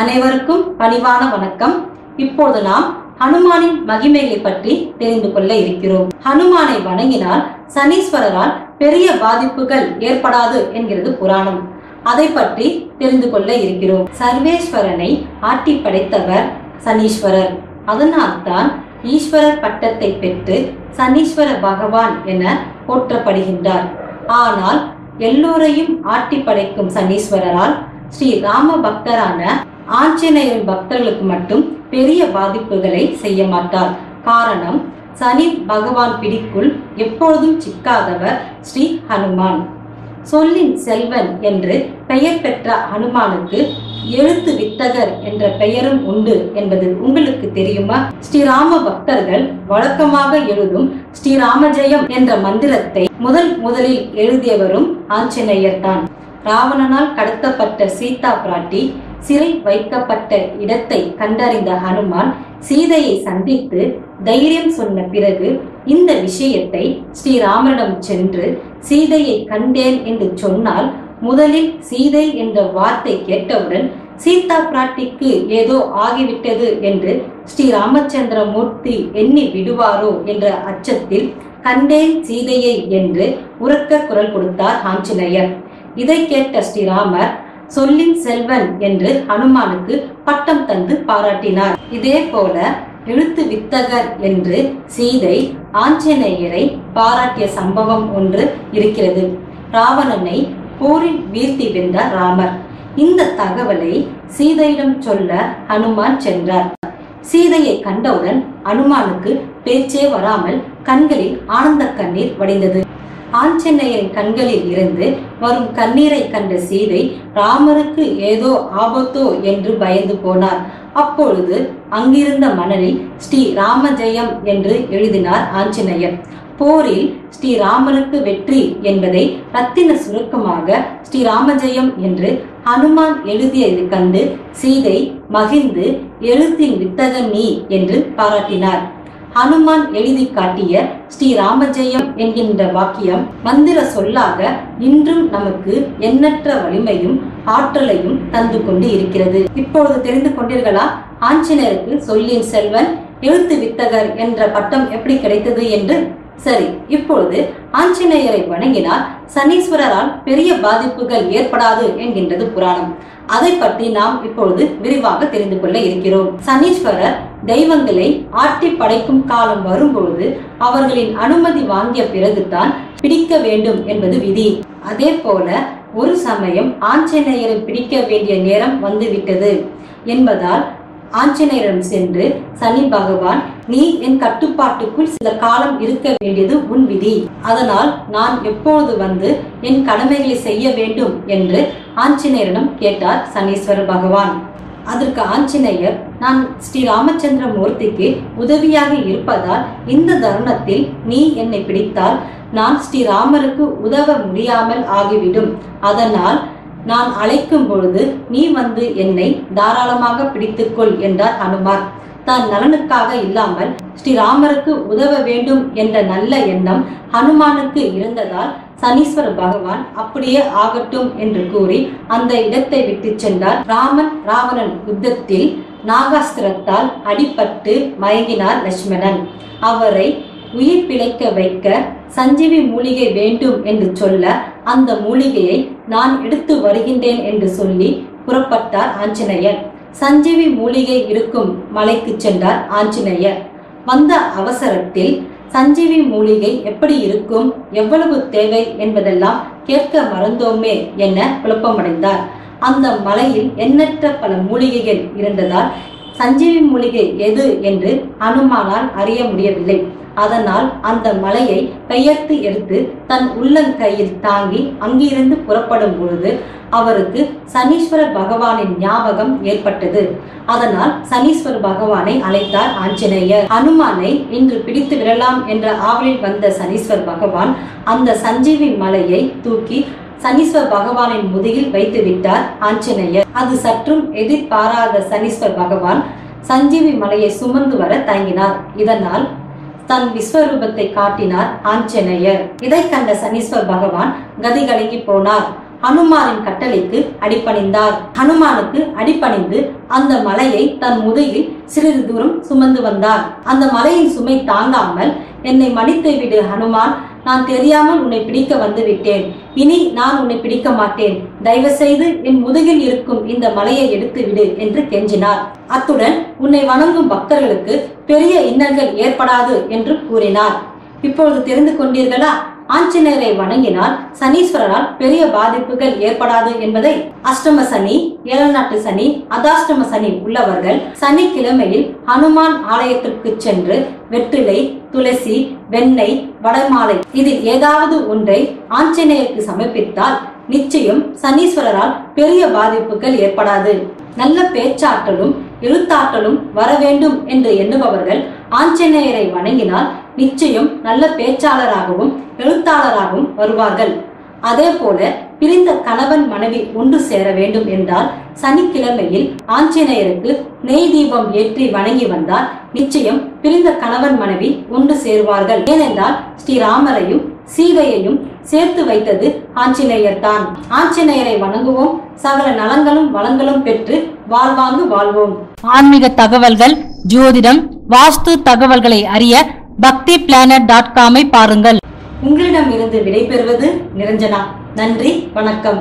அனைவருக்கும் பணிவான வணக்கம். இப்போது நாம் ஹனுமானின் மகிமைகளை பற்றி தெரிந்து கொள்ள இருக்கிறோம். ஹனுமானை வணங்கினால் சனீஸ்வரரால் பெரிய பாதிப்புகள் ஏற்படாது என்கிறது புராணம். அதை பற்றி தெரிந்து கொள்ள இருக்கிறோம். சர்வேஸ்வரனை ஆட்டி படைத்தவர் சனீஸ்வரர். அதனால்தான் ஈஸ்வரர் பட்டத்தை பெற்று சனீஸ்வர பகவான் என போற்றப்படுகின்றார். ஆனால் எல்லோரையும் ஆட்டி படைக்கும் சனீஸ்வரரால் ஸ்ரீ ராம பக்தரான ஆஞ்சநேயரின் பக்தர்களுக்கு மட்டும் பெரிய பாதிப்புகளை செய்ய மாட்டார். காரணம் சனி பகவான் பிடிக்குள் எப்பொழுதும் சிக்காதவர் ஸ்ரீ ஹனுமான். சொல்லின் செல்வன் என்று பெயர் பெற்ற அனுமானுக்கு எழுத்து வித்தகர் என்ற பெயரும் உண்டு என்பது உங்களுக்கு தெரியுமா? ஸ்ரீராம பக்தர்கள் வழக்கமாக எழுதும் ஸ்ரீராம ஜெயம் என்ற மந்திரத்தை முதல் முதலில் எழுதியவரும் ஆஞ்சநேயர் தான் ராவணனால் கடத்தப்பட்ட சீதா பிராட்டி சிறை வைக்கப்பட்ட இடத்தை கண்டறிந்த ஹனுமான் சீதையை சந்தித்து தைரியம் சொன்ன பிறகு இந்த விஷயத்தை ஸ்ரீராமனிடம் சென்று சீதையை கண்டேன் என்று சொன்னால் முதலில் சீதை என்ற வார்த்தை கேட்டவுடன் சீதா பிராட்டிக்கு ஏதோ ஆகிவிட்டது என்று ஸ்ரீ ராமச்சந்திர மூர்த்தி எண்ணி விடுவாரோ? என்ற அச்சத்தில் கண்டேன் சீதையை என்று உறக்க குரல் கொடுத்தார் ஆஞ்சநேயர். இதை கேட்ட ஸ்ரீராமர் சொல்லின் செல்வன் என்று ஹனுமானுக்கு பட்டம் தந்து பாராட்டினார். இதே போல எழுத்து வித்தகர் என்று சீதை ஆஞ்சநேயரை பாராட்டிய சம்பவம் ஒன்று இருக்கிறது. ராவணனை போரில் வீழ்த்தி வென்ற ராமர். இந்த தகவலை சீதையிடம் சொல்ல ஹனுமான் சென்றார். சீதையை கண்டவுடன் அனுமானுக்கு பேச்சே வராமல் கண்களில் ஆனந்த கண்ணீர் வடிந்தது. ஆஞ்சநேயன் கண்களில் இருந்து வரும் கண்ணீரை கண்ட சீதை ராமருக்கு ஏதோ ஆபத்தோ என்று பயந்து போனார். அப்பொழுது அங்கிருந்த மணலில் ஸ்ரீ ராமஜெயம் என்று எழுதினார் ஆஞ்சநேயர் போரில் ஸ்ரீ ராமனுக்கு வெற்றி என்பதை ரத்தின சுருக்கமாக ஸ்ரீ ராமஜெயம் என்று ஹனுமான் எழுதியது கண்டு சீதை மகிழ்ந்து எழுத்தின் வித்தகன் நீ என்று பாராட்டினார். ஹனுமான் எழுதி காட்டிய ஸ்ரீ ராமஜெயம் என்கின்ற வாக்கியம் மந்திர சொல்லாக இன்றும் நமக்கு எண்ணற்ற வலிமையும் ஆற்றலையும் தந்து கொண்டு இருக்கிறது. இப்பொழுது தெரிந்து கொண்டீர்களா? ஆஞ்சநேயருக்கு சொல்லின் செல்வன் எழுத்து வித்தகர் என்ற பட்டம் எப்படி கிடைத்தது என்று? சரி இப்பொழுது ஆஞ்சநேயரை வணங்கினால் சனீஸ்வரரால் பெரிய பாதிப்புகள் ஏற்படாது என்கின்றது புராணம். அதை பற்றி நாம் இப்பொழுது விரிவாக தெரிந்து கொள்ள இருக்கிறோம். சனீஸ்வரர் தெய்வங்களை ஆட்டி படைக்கும் காலம் வரும்பொழுது அவர்களின் அனுமதி வாங்கிய பிறகுதான் பிடிக்க வேண்டும் என்பது விதி. அதே போல ஒரு சமயம் ஆஞ்சநேயரை பிடிக்க வேண்டிய நேரம் வந்துவிட்டது என்பதால் ஆஞ்சநேயரிடம் சென்று சனி பகவான் நீ என் கட்டுப்பாட்டுக்குள் சில காலம் இருக்க வேண்டியது உன் விதி. அதனால் நான் எப்பொழுது வந்து என் கடமைகளை செய்ய வேண்டும்? என்று ஆஞ்சநேயரிடம் கேட்டார் சனீஸ்வர பகவான். அதற்கு ஆஞ்சநேயர் நான் ஸ்ரீ ராமச்சந்திர மூர்த்திக்கு உதவியாக இருப்பதால் இந்த தருணத்தில் நீ என்னை பிடித்தால் நான் ஸ்ரீராமருக்கு உதவ முடியாமல் ஆகிவிடும். அதனால் நான் அழைக்கும் பொழுது நீ வந்து என்னை தாராளமாக பிடித்துக்கொள் என்றார் ஹனுமார் தான் நலனுக்காக இல்லாமல் ஸ்ரீராமருக்கு உதவ வேண்டும் என்ற நல்ல எண்ணம் ஹனுமானுக்கு இருந்ததால் சனீஸ்வர பகவான் அப்படியே ஆகட்டும் என்று கூறி அந்த இடத்தை விட்டு சென்றார். ராமன் ராவணன் யுத்தத்தில் நாகாஸ்திரத்தால் அடிபட்டு மயங்கினார் லட்சுமணன் அவரை உயிர் பிழைக்க வைக்க சஞ்சீவி மூலிகை வேண்டும் என்று சொல்ல அந்த மூலிகையை நான் எடுத்து வருகின்றேன் என்று சொல்லி புறப்பட்டார் ஆஞ்சநேயர். சஞ்சீவி மூலிகை இருக்கும் மலைக்கு சென்றார் ஆஞ்சநேயர். வந்த அவசரத்தில் சஞ்சீவி மூலிகை எப்படி இருக்கும் எவ்வளவு தேவை என்பதெல்லாம் கேட்க மறந்தோமே என குழப்பமடைந்தார். அந்த மலையில் எண்ணற்ற பல மூலிகைகள் இருந்ததால் சஞ்சீவி மூலிகை எது என்று அனுமானால் அறிய முடியவில்லை. அதனால் அந்த மலையை பெயர்த்து எடுத்து தன் உள்ளங்கையில் தாங்கி அங்கிருந்து புறப்படும் பொழுது அவருக்கு சனீஸ்வர பகவானின் ஞாபகம் ஏற்பட்டது. அதனால் சனீஸ்வர பகவானை அழைத்தார் ஆஞ்சநேயர். அனுமானை இன்று பிடித்து விடலாம் என்ற ஆவலில் வந்த சனீஸ்வர் பகவான் அந்த சஞ்சீவி மலையை தூக்கி சனீஸ்வர பகவானின் முதுகில் வைத்து விட்டார் ஆஞ்சநேயர். அது சற்றும் எதிர்பாராத சனீஸ்வர் பகவான் சஞ்சீவி மலையை சுமந்து வர தயங்கினார். இதனால் தன் விஸ்வரூபத்தை காட்டினார் ஆஞ்சநேயர். இதை கண்ட சனீஸ்வர் பகவான் கதிகலங்கி போனார். ஹனுமானின் கட்டளைக்கு அடிபணிந்தார். ஹனுமானுக்கு அடிபணிந்து அந்த மலையை தன் முதுகில் சிறிது தூரம் சுமந்து வந்தார். அந்த மலையின் சுமை தாங்காமல் என்னை மடித்து விடு ஹனுமான். நான் தெரியாமல் உன்னை பிடிக்க வந்து விட்டேன் இனி நான் உன்னை பிடிக்க மாட்டேன். தயவு செய்து என் முதுகில் இருக்கும் இந்த மலையை எடுத்து விடு என்று கெஞ்சினார். அத்துடன் உன்னை வணங்கும் பக்தர்களுக்கு பெரிய இன்னல்கள் ஏற்படாது என்று கூறினார். இப்பொழுது தெரிந்து கொண்டீர்களா? ஆஞ்சநேயரை வணங்கினால் சனீஸ்வரரால் பெரிய பாதிப்புகள் ஏற்படாது என்பதை அஷ்டம சனி ஏழநாட்டு சனி அதாஷ்டம சனி உள்ளவர்கள் சனிக்கிழமையில் ஹனுமான் ஆலயத்திற்கு சென்று வெற்றிலை துளசி வெண்ணெய் வடமாலை இதில் ஏதாவது ஒன்றை ஆஞ்சநேயருக்கு சமர்ப்பித்தால் நிச்சயம் சனீஸ்வரரால் பெரிய பாதிப்புகள் ஏற்படாது. நல்ல பேச்சாற்றலும் எழுத்தாற்றலும் வர வேண்டும் என்று எண்ணுபவர்கள் ஆஞ்சநேயரை வணங்கினால் நிச்சயம் நல்ல பேச்சாளராகவும் எழுத்தாளராகவும் வருவார்கள். அதே போல பிரிந்த கணவன் மனைவி ஒன்று சேர வேண்டும் என்றால் சனிக்கிழமையில் ஆஞ்சநேயருக்கு நெய் தீபம் ஏற்றி வணங்கி வந்தால் நிச்சயம் பிரிந்த கணவன் மனைவி ஒன்று சேருவார்கள். ஏனென்றால் ஸ்ரீராமரையும் சீதையையும் சேர்த்து வைத்தது ஆஞ்சநேயர் தான். ஆஞ்சநேயரை வணங்குவோம். சகல நலங்களும் வளங்களும் பெற்று வாழ்வாங்கு வாழ்வோம். ஆன்மீக தகவல்கள் ஜோதிடம் வாஸ்து தகவல்களை அறிய பக்தி பிளானட் டாட் காமை பாருங்கள். உங்களிடம் இருந்து விடைபெறுவது நிரஞ்சனா. நன்றி வணக்கம்.